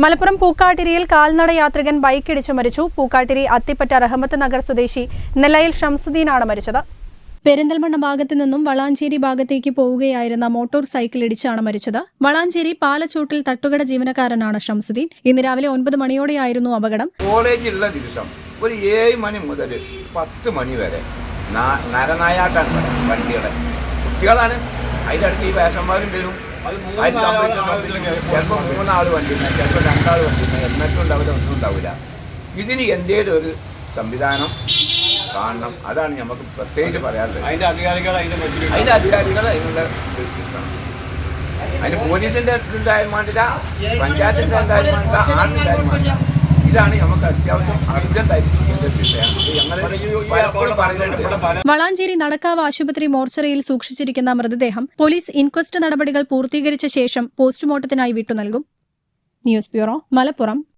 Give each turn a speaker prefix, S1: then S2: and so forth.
S1: മലപ്പുറം പൂക്കാട്ടിരിയിൽ കാൽനട യാത്രികൻ ബൈക്കിടിച്ച് മരിച്ചു. പൂക്കാട്ടിരി അത്തിപ്പറ്റ റഹമത്ത് നഗർ സ്വദേശി നെല്ലയിൽ ഷംസുദ്ദീനാണ് മരിച്ചത്. പെരിന്തൽമണ്ണ ഭാഗത്തു നിന്നും വളാഞ്ചേരി ഭാഗത്തേക്ക് പോവുകയായിരുന്ന മോട്ടോർ സൈക്കിൾ ഇടിച്ചാണ് മരിച്ചത്. വളാഞ്ചേരി പാലച്ചോട്ടിൽ തട്ടുകട ജീവനക്കാരനാണ് ഷംസുദ്ദീൻ. ഇന്ന് രാവിലെ ഒൻപത് മണിയോടെയായിരുന്നു അപകടം.
S2: കോളേജിലുള്ള ദിവസം ഒരു ഏഴ് മണി മുതൽ പത്ത് മണി വരെ നരനായാട്ടാണ് വണ്ടികളെ. കുട്ടികളാണ്. അതിന്റെ അടുത്ത് ഈ വേഷന്മാരും വരും.
S3: അത്
S2: ചിലപ്പോൾ മൂന്നാൾ വണ്ടി ചിലപ്പോൾ രണ്ടാൾ വണ്ടി എന്നിട്ടും ഉണ്ടാവില്ല ഒന്നും ഉണ്ടാവില്ല. ഇതിന് എന്തേലും ഒരു സംവിധാനം കാണണം. അതാണ് നമുക്ക് പ്രത്യേകിച്ച് പറയാനുള്ളത്.
S3: അതിന്റെ അധികാരികൾ അതിന്റെ
S2: അധികാരികൾ അതിനുള്ള. അതിന് പോലീസിന്റെ എന്തായാലും വേണ്ടില്ല പഞ്ചായത്തിന്റെ വേണ്ടില്ല ആർക്കെന്തായാലും വേണ്ടില്ല
S1: വളാഞ്ചേരി നടക്കാവ് ആശുപത്രി മോർച്ചറിയിൽ സൂക്ഷിച്ചിരിക്കുന്ന മൃതദേഹം പോലീസ് ഇൻക്വസ്റ്റ് നടപടികൾ പൂർത്തീകരിച്ച ശേഷം പോസ്റ്റ്മോർട്ടത്തിനായി വിട്ടു നൽകും. News bureau Malappuram.